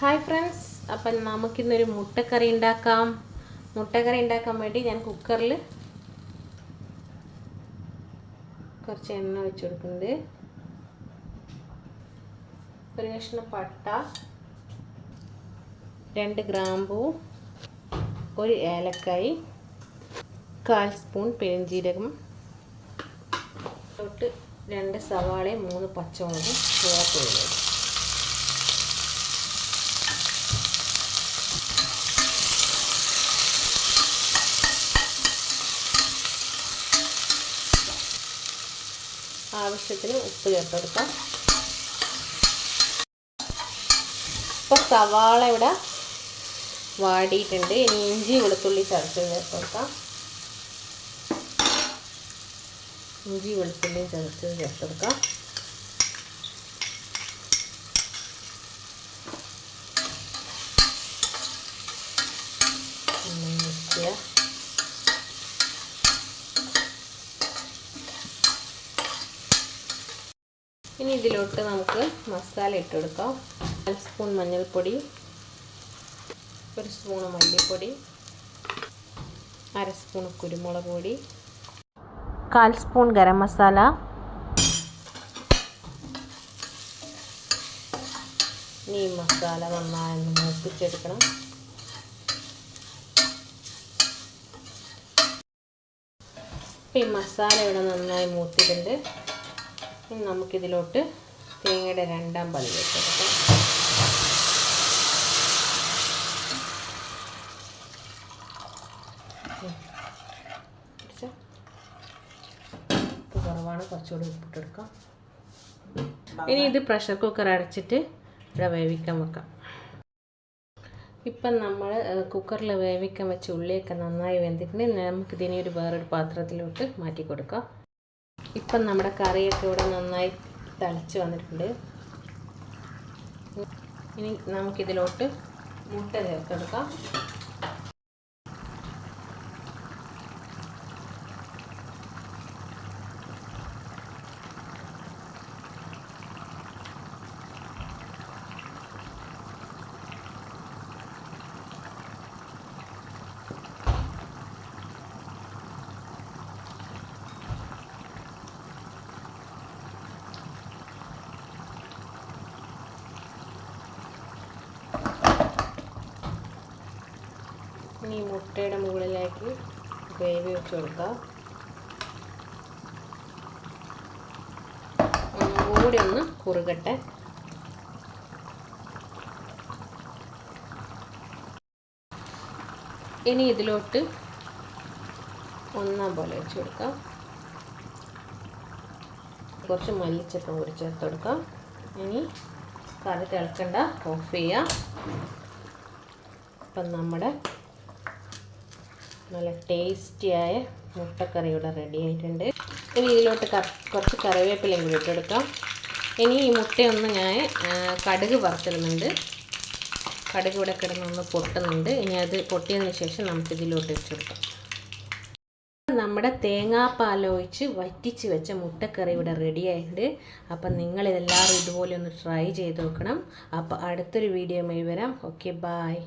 Hi friends അപ്പം നമുക്കിന്നൊരു മുട്ടക്കറി ഉണ്ടാക്കാം. മുട്ടക്കറി ഉണ്ടാക്കാൻ വേണ്ടി ഞാൻ കുക്കറിൽ കുറച്ച് എണ്ണ വെച്ച് കൊടുക്കുന്നുണ്ട്. ഒരു കഷ്ണം പട്ട രണ്ട് ഗ്രാമ്പൂ ഒരു ഏലക്കായി കാൽ സ്പൂൺ പെരുംജീരകം തൊട്ട് രണ്ട് സവാളയും മൂന്ന് പച്ചമുളകും ചുവപ്പുള്ളത് ആവശ്യത്തിന് ഉപ്പ് ചേർത്ത് കൊടുക്കാം ഇപ്പോൾ സവാള ഇവിടെ വാടിയിട്ടുണ്ട്. ഇനി ഇഞ്ചി വെളുത്തുള്ളി ചേർത്ത് കൊടുക്കാം ഇഞ്ചി വെളുത്തുള്ളി ചതച്ച് ചേർത്ത് കൊടുക്കാം മിക്സ് ഇനി ഇതിലോട്ട് നമുക്ക് മസാല ഇട്ട് കൊടുക്കാം അര സ്പൂൺ മഞ്ഞൾപ്പൊടി ഒരു സ്പൂൺ മല്ലിപ്പൊടി അര സ്പൂൺ കുരുമുളക് പൊടി കാൽ സ്പൂൺ ഗരം മസാല ഈ മസാല നന്നായി ഒന്ന് മൂപ്പിച്ചെടുക്കണം ഈ മസാല ഇവിടെ നന്നായി മൂത്തിട്ടുണ്ട് ഇനി നമുക്കിതിലോട്ട് തേങ്ങയുടെ രണ്ടാം പതി വെച്ചെടുക്കാം കുറവാണ് കുറച്ചുകൂടി ഉപ്പിട്ടെടുക്കാം ഇനി ഇത് പ്രഷർ കുക്കർ അടച്ചിട്ട് ഇവിടെ വേവിക്കാൻ വെക്കാം ഇപ്പം നമ്മൾ കുക്കറിൽ വേവിക്കാൻ വെച്ച ഉള്ളിയൊക്കെ നന്നായി വെന്തിട്ടുണ്ട് നമുക്കിതിനെ ഒരു വേറൊരു പാത്രത്തിലോട്ട് മാറ്റി കൊടുക്കാം ഇപ്പം നമ്മുടെ കറിയൊക്കെ ഇവിടെ നന്നായി തിളച്ച് വന്നിട്ടുണ്ട്. ഇനി നമുക്കിതിലോട്ട് മുട്ട ചേർത്തെടുക്കാം. ഇനി മുട്ടയുടെ മുകളിലേക്ക് ഗ്രേവി വെച്ച് കൊടുക്കാം ഒന്നുകൂടി ഒന്ന് കുറുകട്ടെ. ഇനി ഇതിലോട്ട് ഒന്നാം പോലെ വെച്ച് കൊടുക്കാം കുറച്ച് മല്ലിച്ചപ്പം കൂടി ചേർത്ത് കൊടുക്കാം ഇനി കറി തിളക്കണ്ട ഓഫ് ചെയ്യാം അപ്പം നമ്മുടെ നല്ല ടേസ്റ്റിയായ മുട്ടക്കറി ഇവിടെ റെഡി ആയിട്ടുണ്ട്. ഇനി ഇതിലോട്ട് കുറച്ച് കറിവേപ്പിലയും കൂടി ഇട്ടെടുക്കാം. ഇനി ഈ മുട്ടയൊന്ന് ഞാൻ കടുക് വറുത്തിടുന്നുണ്ട്. കടുക് ഇവിടെ കിടന്നൊന്ന് പൊട്ടുന്നുണ്ട്. ഇനി അത് പൊട്ടിയതിന് ശേഷം നമുക്ക് ഇതിലോട്ട് വെച്ചെടുക്കാം നമ്മുടെ തേങ്ങാപ്പാലൊഴിച്ച് വറ്റിച്ച് വെച്ച മുട്ടക്കറി ഇവിടെ റെഡി ആയിട്ടുണ്ട്. അപ്പം നിങ്ങളിതെല്ലാവരും ഇതുപോലെ ഒന്ന് ട്രൈ ചെയ്ത് നോക്കണം. അപ്പോൾ അടുത്തൊരു വീഡിയോ വരാം. Okay bye